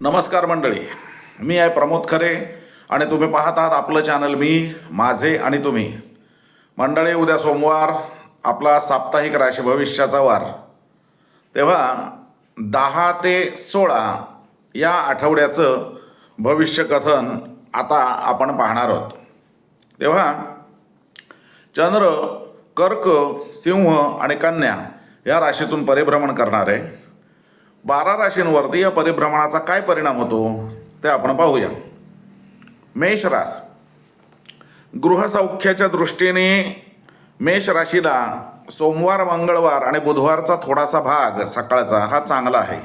नमस्कार मंडळी. मी आहे प्रमोद खरे आणि तुम्ही पाहत आहात आपलं चॅनल मी माझे आणि तुम्ही. मंडळी उद्या सोमवार आपला साप्ताहिक राशी भविष्याचा वार. तेव्हा दहा ते सोळा या आठवड्याचं भविष्यकथन आता आपण पाहणार आहोत. तेव्हा चंद्र कर्क सिंह आणि कन्या या राशीतून परिभ्रमण करणार. आहे बारा राशींवरती या परिभ्रमणाचा काय परिणाम होतो ते आपण पाहूया. मेष रास गृहसौख्याच्या दृष्टीने मेष राशीला सोमवार मंगळवार आणि बुधवारचा थोडासा भाग सकाळचा हा चांगला आहे.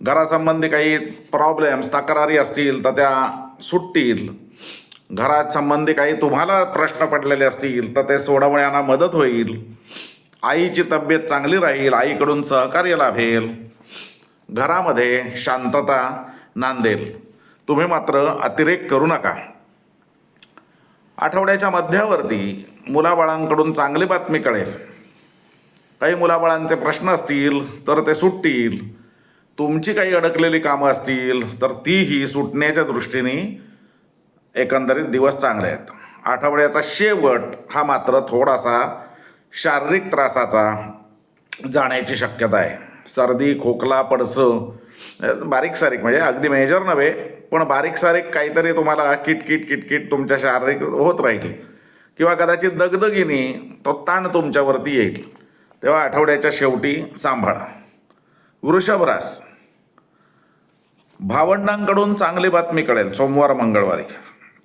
घरासंबंधी काही प्रॉब्लेम्स तक्रारी असतील तर त्या सुटतील. घरात संबंधी काही तुम्हाला प्रश्न पडलेले असतील तर ते सोडवण्याला मदत होईल. आईची तब्येत चांगली राहील आईकडून सहकार्य लाभेल. घरामध्ये शांतता नांदेल. तुम्ही मात्र अतिरेक करू नका. आठवड्याच्या मध्यावरती मुलाबाळांकडून चांगली बातमी कळेल. काही मुलाबाळांचे प्रश्न असतील तर ते सुटतील. तुमची काही अडकलेली कामं असतील तर तीही सुटण्याच्या दृष्टीने एकंदरीत दिवस चांगले आहेत. आठवड्याचा शेवट हा मात्र थोडासा शारीरिक त्रासाचा जाण्याची शक्यता आहे. सर्दी खोकला पडसं बारीक सारीक म्हणजे अगदी मेजर नव्हे पण बारीक सारीक काहीतरी तुम्हाला किटकिट किटकिट तुमच्या शारीरिक होत राहील. किंवा कदाचित दगदगीने तो ताण तुमच्यावरती येईल. तेव्हा आठवड्याच्या शेवटी सांभाळा. वृषभरास भावंडांकडून चांगली बातमी कळेल सोमवार मंगळवारी.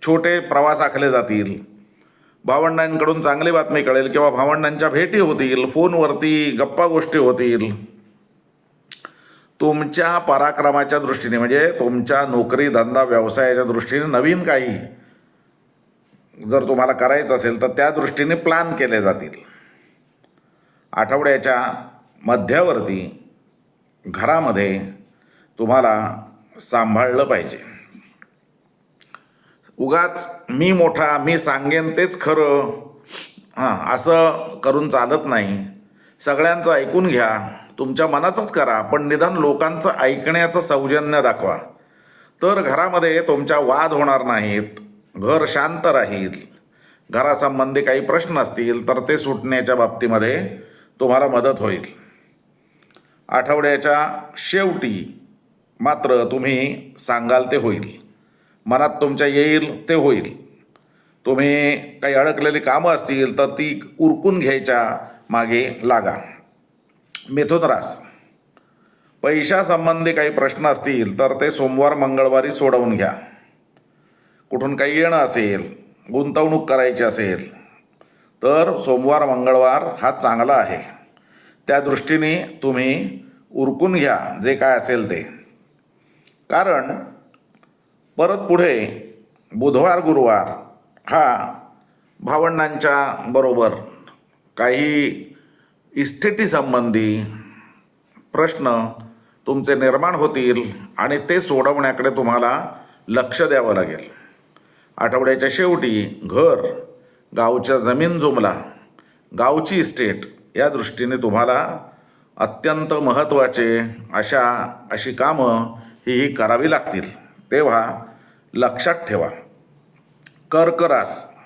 छोटे प्रवास आखले जातील. भावंडांकडून चांगली बातमी कळेल किंवा भावंडांच्या भेटी होतील फोनवरती गप्पा गोष्टी होतील. तुमच्या पराक्रमाच्या दृष्टीने म्हणजे तुमच्या नोकरी धंदा व्यवसायाच्या दृष्टीने नवीन काही जर तुम्हाला करायचं असेल तर त्या दृष्टीने प्लॅन केले जातील. आठवड्याच्या मध्यावरती घरामध्ये तुम्हाला सांभाळलं पाहिजे. उगाच मी मोठा मी सांगेन तेच खरं. हां असं करून चालत नाही. सगळ्यांचं ऐकून घ्या. तुमच्या मनाचंच करा पण निदान लोकांचं ऐकण्याचं सौजन्य दाखवा. तर घरामध्ये तुमच्या वाद होणार नाहीत घर शांत राहील. घरासंबंधी काही प्रश्न असतील तर ते सुटण्याच्या बाबतीमध्ये तुम्हाला मदत होईल. आठवड्याच्या शेवटी मात्र तुम्ही सांगाल ते होईल. मनात तुमच्या येईल ते होईल. तुम्ही काही अडकलेली कामं असतील तर ती उरकून घ्यायच्या मागे लागा. मिथुन रास पैशासंबंधी काही प्रश्न असतील तर ते सोमवार मंगळवारी सोडवून घ्या. कुठून काही येणं असेल गुंतवणूक करायची असेल तर सोमवार मंगळवार हा चांगला आहे. त्या दृष्टीने तुम्ही उरकून घ्या जे काय असेल ते. कारण परत पुढे बुधवार गुरुवार हा भावंडांच्या बरोबर काही इस्टेटीसंबंधी प्रश्न तुमचे निर्माण होतील आणि ते सोडवण्याकडे तुम्हाला लक्ष द्यावं लागेल. आठवड्याच्या शेवटी घर गावच्या जमीन जुमला गावची इस्टेट या दृष्टीने तुम्हाला अत्यंत महत्त्वाचे अशा अशी कामं ही ही करावी लागतील. तेव्हा लक्षात ठेवा. कर्करास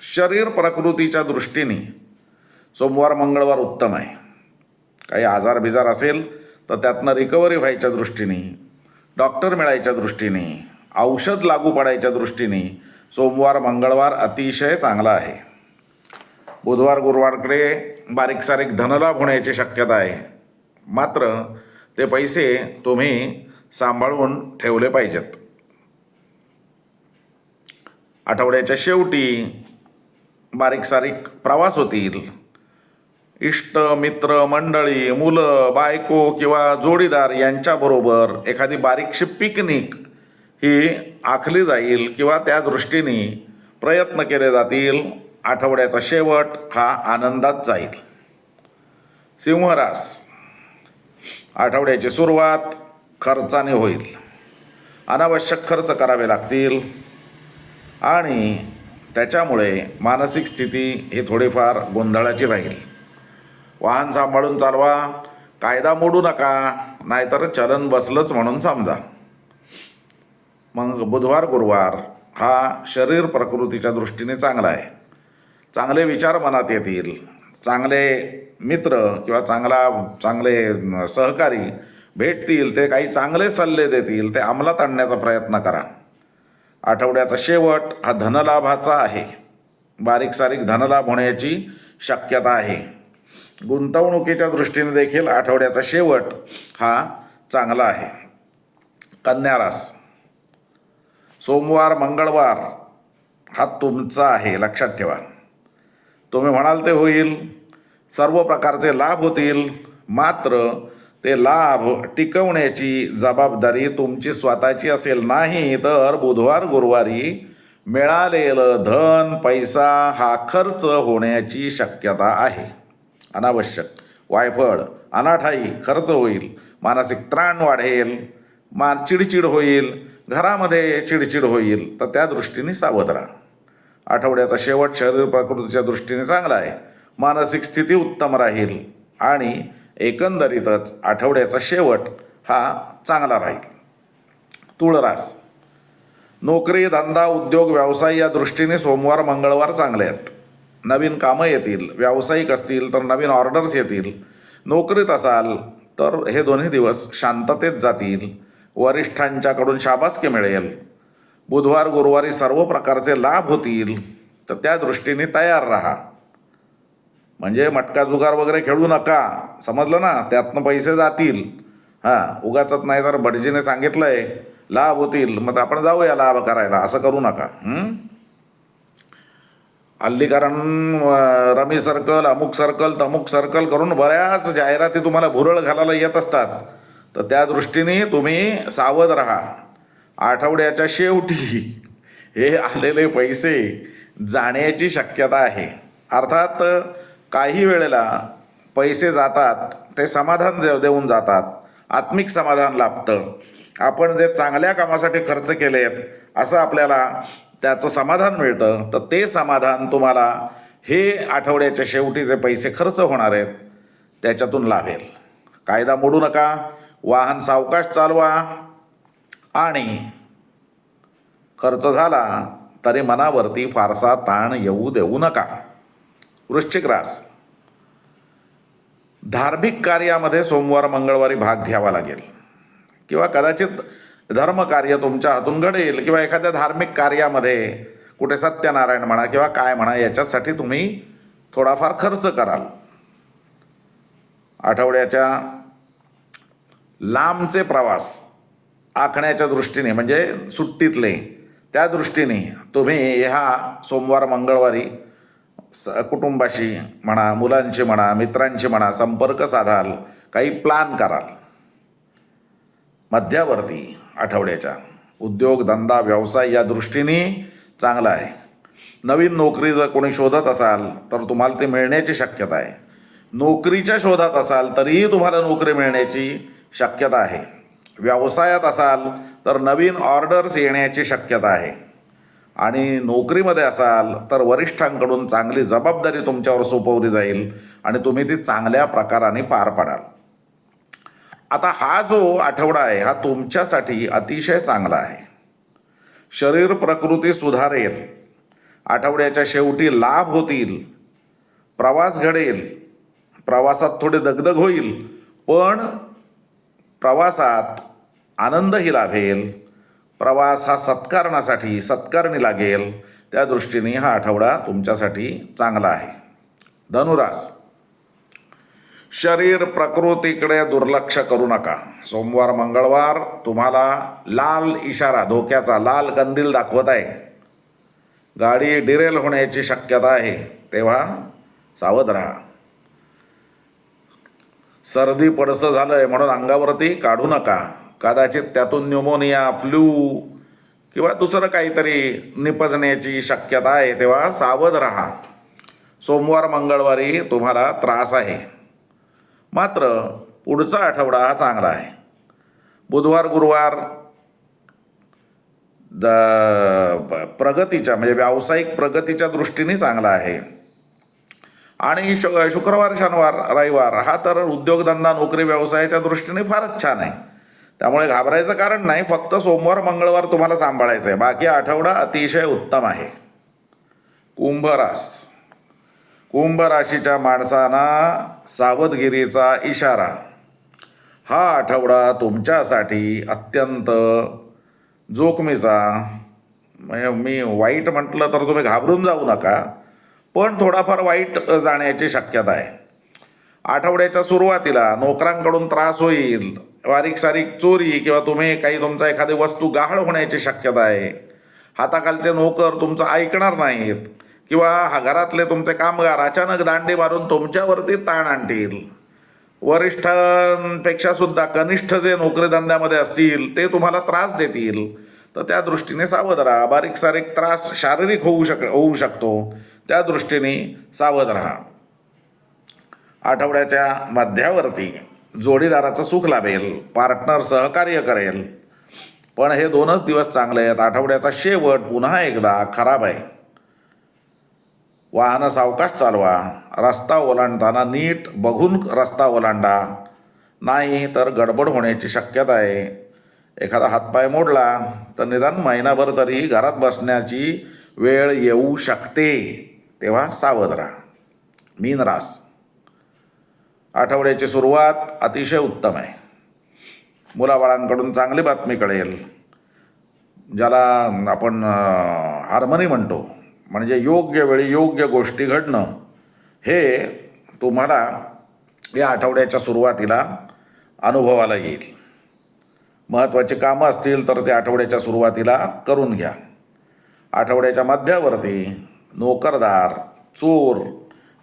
शरीर प्रकृतीच्या दृष्टीने सोमवार मंगळवार उत्तम आहे. काही आजार बिजार असेल तर त्यातनं रिकव्हरी व्हायच्या दृष्टीने डॉक्टर मिळायच्या दृष्टीने औषध लागू पडायच्या दृष्टीने सोमवार मंगळवार अतिशय चांगला आहे. बुधवार गुरुवारकडे बारीक सारीक धनलाभ होण्याची शक्यता आहे. मात्र ते पैसे तुम्ही सांभाळून ठेवले पाहिजेत. आठवड्याच्या शेवटी बारीक सारीक प्रवास होतील. इष्ट मित्र मंडळी मुलं बायको किंवा जोडीदार यांच्याबरोबर एखादी बारीकशी पिकनिक ही आखली जाईल किंवा त्या दृष्टीने प्रयत्न केले जातील. आठवड्याचा शेवट हा आनंदात जाईल. सिंहरास आठवड्याची सुरुवात खर्चाने होईल. अनावश्यक खर्च करावे लागतील. आणि त्याच्यामुळे मानसिक स्थिती ही थोडीफार गोंधळाची राहील. वाहन सांभाळून चालवा. कायदा मोडू नका. नाहीतर चलन बसलंच म्हणून समजा. मग बुधवार गुरुवार हा शरीर प्रकृतीच्या दृष्टीने चांगला आहे. चांगले विचार मनात येतील. चांगले मित्र किंवा चांगला चांगले सहकारी भेटतील. ते काही चांगले सल्ले देतील. ते अंमलात आणण्याचा प्रयत्न करा. आठवड्याचा शेवट हा धनलाभाचा आहे. बारीक सारीक धनलाभ होण्याची शक्यता आहे. गुंतवणुकीच्या दृष्टीने देखील आठवड्याचा शेवट हा चांगला आहे. कन्या रास. सोमवार मंगळवार हा तुमचा आहे लक्षात ठेवा. तुम्ही म्हणाल ते होईल सर्व प्रकारचे लाभ होतील मात्र ते लाभ टिकवण्याची जबाबदारी तुमची स्वतःची असेल. नाही तर बुधवार गुरुवारी मिळालेलं धन पैसा हा खर्च होण्याची शक्यता आहे. अनावश्यक. वायफळ अनाठाई खर्च होईल. मानसिक त्राण वाढेल. मान चिडचिड होईल. घरामध्ये चिडचिड होईल. तर त्या दृष्टीने सावध राहा. आठवड्याचा शेवट शरीर प्रकृतीच्या दृष्टीने चांगला आहे. मानसिक स्थिती उत्तम राहील. आणि एकंदरीतच आठवड्याचा शेवट हा चांगला राहील. तुळरास नोकरी धंदा उद्योग व्यवसाय या दृष्टीने सोमवार मंगळवार चांगले आहेत. नवीन कामं येतील व्यावसायिक असतील तर नवीन ऑर्डर्स येतील. नोकरीत असाल तर हे दोन्ही दिवस शांततेत जातील. वरिष्ठांच्याकडून शाबासकी मिळेल. बुधवार गुरुवारी सर्व प्रकारचे लाभ होतील. तर त्या दृष्टीने तयार राहा. म्हणजे मटका जुगार वगैरे खेळू नका. समजलं ना? त्यातनं पैसे जातील. हां उगाचच नाही तर भटजीने आहे लाभ होतील. मग आपण जाऊया लाभ करायला. असं करू नका. हं? हल्ली कारण रमी सर्कल अमुक सर्कल तमुक सर्कल करून बऱ्याच जाहिराती तुम्हाला भुरळ घालायला येत असतात. तर त्या दृष्टीने तुम्ही सावध राहा. आठवड्याच्या शेवटी हे आलेले पैसे जाण्याची शक्यता आहे. अर्थात काही वेळेला पैसे जातात ते समाधान जे देऊन जातात. आत्मिक समाधान लाभतं. आपण जे चांगल्या कामासाठी खर्च केले आहेत असं आपल्याला त्याचं समाधान मिळतं तर ते समाधान तुम्हाला हे आठवड्याच्या शेवटी जे पैसे खर्च होणार आहेत त्याच्यातून लाभेल. कायदा मोडू नका वाहन सावकाश चालवा आणि खर्च झाला तरी मनावरती फारसा ताण येऊ देऊ नका. वृश्चिक रास. धार्मिक कार्यामध्ये सोमवार मंगळवारी भाग घ्यावा लागेल. किंवा कदाचित धर्मकार्य तुमच्या हातून घडेल किंवा एखाद्या धार्मिक कार्यामध्ये कुठे सत्यनारायण म्हणा किंवा काय म्हणा याच्यासाठी तुम्ही थोडाफार खर्च कराल. आठवड्याच्या लांबचे प्रवास आखण्याच्या दृष्टीने म्हणजे सुट्टीतले त्या दृष्टीने तुम्ही ह्या सोमवार मंगळवारी स कुटुंबाशी म्हणा मुलांशी म्हणा मित्रांशी म्हणा संपर्क साधाल काही प्लान कराल. मध्यावरती आठवड्याच्या. उद्योग धंदा व्यवसाय या दृष्टीने चांगला आहे. नवीन नोकरी जर कोणी शोधत असाल तर तुम्हाला ती मिळण्याची शक्यता आहे. नोकरीच्या शोधात असाल तरीही तुम्हाला नोकरी मिळण्याची शक्यता आहे. व्यवसायात असाल तर नवीन ऑर्डर्स येण्याची शक्यता आहे. आणि नोकरीमध्ये असाल तर वरिष्ठांकडून चांगली जबाबदारी तुमच्यावर सोपवली जाईल आणि तुम्ही ती चांगल्या प्रकाराने पार पाडाल. आता हा जो आठवडा आहे हा तुमच्यासाठी अतिशय चांगला आहे. शरीर प्रकृती सुधारेल. आठवड्याच्या शेवटी लाभ होतील. प्रवास घडेल. प्रवासात थोडी दगदग होईल पण प्रवासात आनंदही लाभेल. प्रवास हा सत्कारणासाठी सत्कारणी लागेल. त्या दृष्टीने हा आठवडा तुमच्यासाठी चांगला आहे. धनुरास. शरीर प्रकृतीकडे दुर्लक्ष करू नका. सोमवार मंगळवार तुम्हाला लाल इशारा धोक्याचा लाल कंदील दाखवत आहे. गाडी डिरेल होण्याची शक्यता आहे. तेव्हा सावध राहा. सर्दी पडसं झालंय म्हणून अंगावरती काढू नका. कदाचित त्यातून न्यूमोनिया फ्लू किंवा दुसरं काहीतरी निपजण्याची शक्यता आहे. तेव्हा सावध राहा. सोमवार मंगळवारी तुम्हाला त्रास आहे. मात्र पुढचा आठवडा हा चांगला आहे. बुधवार गुरुवार द प्रगतीच्या म्हणजे व्यावसायिक प्रगतीच्या दृष्टीने चांगला आहे. आणि शु शुक्रवार शनिवार रविवार हा तर उद्योगधंदा नोकरी व्यवसायाच्या दृष्टीने फारच छान आहे. त्यामुळे घाबरायचं कारण नाही फक्त सोमवार मंगळवार तुम्हाला सांभाळायचं आहे. बाकी आठवडा अतिशय उत्तम आहे. कुंभरास कुंभ राशीच्या माणसांना सावधगिरीचा इशारा. हा आठवडा तुमच्यासाठी अत्यंत जोखमीचा. म्हणजे मी वाईट म्हटलं तर तुम्ही घाबरून जाऊ नका पण थोडाफार वाईट जाण्याची शक्यता आहे. आठवड्याच्या सुरुवातीला नोकरांकडून त्रास होईल बारीक सारीक चोरी किंवा तुम्ही काही तुमचा एखादी वस्तू गहाळ होण्याची शक्यता आहे. हाताखालचे नोकर तुमचं ऐकणार नाहीत. किंवा घरातले तुमचे कामगार अचानक दांडी मारून तुमच्यावरती ताण आणतील. वरिष्ठांपेक्षा सुद्धा कनिष्ठ जे नोकरीधंद्यामध्ये असतील ते तुम्हाला त्रास देतील. तर त्या दृष्टीने सावध राहा. बारीक सारीक त्रास शारीरिक होऊ शक होऊ शकतो. त्या दृष्टीने सावध राहा. आठवड्याच्या मध्यावरती जोडीदाराचं सुख लाभेल पार्टनर सहकार्य करेल. पण हे दोनच दिवस चांगले आहेत. आठवड्याचा शेवट पुन्हा एकदा खराब आहे. वाहनं सावकाश चालवा. रस्ता ओलांडताना नीट बघून रस्ता ओलांडा. नाही तर गडबड होण्याची शक्यता आहे. एखादा हातपाय मोडला तर निदान महिनाभर तरी घरात बसण्याची वेळ येऊ शकते. तेव्हा सावध राहा. मीन रास. आठवड्याची सुरुवात अतिशय उत्तम आहे. मुलाबाळांकडून चांगली बातमी कळेल. ज्याला आपण हार्मनी म्हणतो. म्हणजे योग्य वेळी योग्य गोष्टी घडणं हे तुम्हाला या आठवड्याच्या सुरुवातीला अनुभवाला येईल. महत्त्वाची कामं असतील तर ते आठवड्याच्या सुरुवातीला करून घ्या. आठवड्याच्या मध्यावरती नोकरदार चोर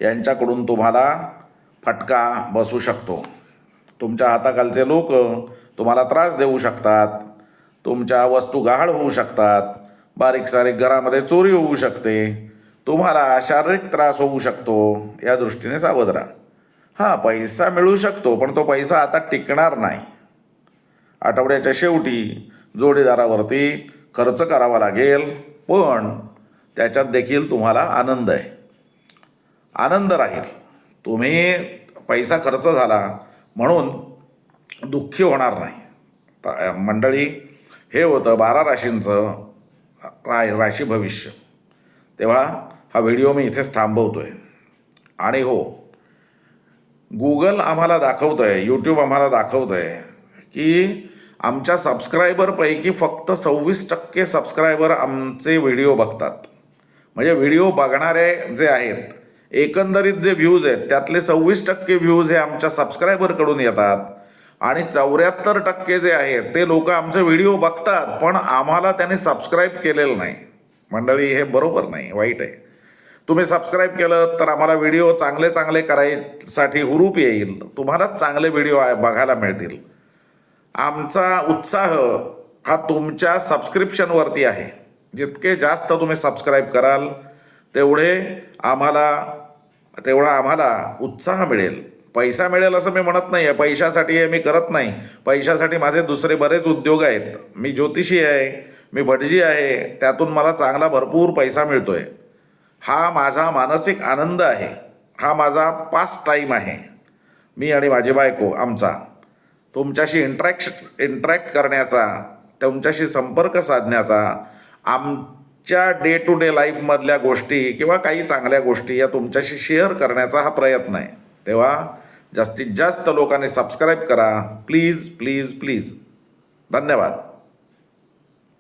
यांच्याकडून तुम्हाला फटका बसू शकतो. तुमच्या हाताखालचे लोक तुम्हाला त्रास देऊ शकतात तुमच्या वस्तू गहाळ होऊ शकतात बारीक सारीक घरामध्ये चोरी होऊ शकते तुम्हाला शारीरिक त्रास होऊ शकतो या दृष्टीने सावध राहा. हां पैसा मिळू शकतो पण तो पैसा आता टिकणार नाही. आठवड्याच्या शेवटी जोडीदारावरती खर्च करावा लागेल पण त्याच्यात देखील तुम्हाला आनंद आहे. आनंद राहील. तुम्ही पैसा खर्च झाला म्हणून दुःखी होणार नाही. मंडळी हे होतं बारा राशींचं राय राशी भविष्य. तेव्हा हा व्हिडिओ मी इथेच थांबवतो आहे आणि हो गुगल आम्हाला दाखवतं आहे यूट्यूब आम्हाला दाखवतं आहे की आमच्या सबस्क्रायबरपैकी फक्त सव्वीस टक्के सबस्क्रायबर आमचे व्हिडिओ बघतात. म्हणजे व्हिडिओ बघणारे जे आहेत एकंदरीत जे व्ह्यूज आहेत त्यातले सव्वीस टक्के व्ह्यूज हे आमच्या सबस्क्रायबरकडून येतात. आणि चौऱ्याहत्तर टक्के जे आहेत ते लोक आमचे व्हिडिओ बघतात पण आम्हाला त्यांनी सबस्क्राईब केलेलं नाही. मंडळी हे बरोबर नाही वाईट आहे. तुम्ही सबस्क्राईब केलं तर आम्हाला व्हिडिओ चांगले चांगले करायसाठी हुरूप येईल. तुम्हालाच चांगले व्हिडिओ बघायला मिळतील. आमचा उत्साह हा तुमच्या सबस्क्रिप्शनवरती आहे. जितके जास्त तुम्ही सबस्क्राईब कराल तेवढे आम्हाला तेवढा आम्हाला उत्साह मिळेल. पैसा मिळेल असं मी म्हणत नाही आहे पैशासाठी हे मी करत नाही. पैशासाठी माझे दुसरे बरेच उद्योग आहेत. मी ज्योतिषी आहे मी भटजी आहे त्यातून मला चांगला भरपूर पैसा मिळतो आहे हा माझा मानसिक आनंद आहे. हा माझा पास टाईम आहे. मी आणि माझी बायको आमचा. तुमच्याशी इंट्रॅक्श इंट्रॅक्ट करण्याचा तुमच्याशी संपर्क साधण्याचा आमच्या डे टू डे लाईफमधल्या गोष्टी किंवा काही चांगल्या गोष्टी या तुमच्याशी शेअर करण्याचा हा प्रयत्न आहे. तेव्हा जास्तीत जास्त लोकांनी सबस्क्राईब करा. प्लीज प्लीज प्लीज धन्यवाद.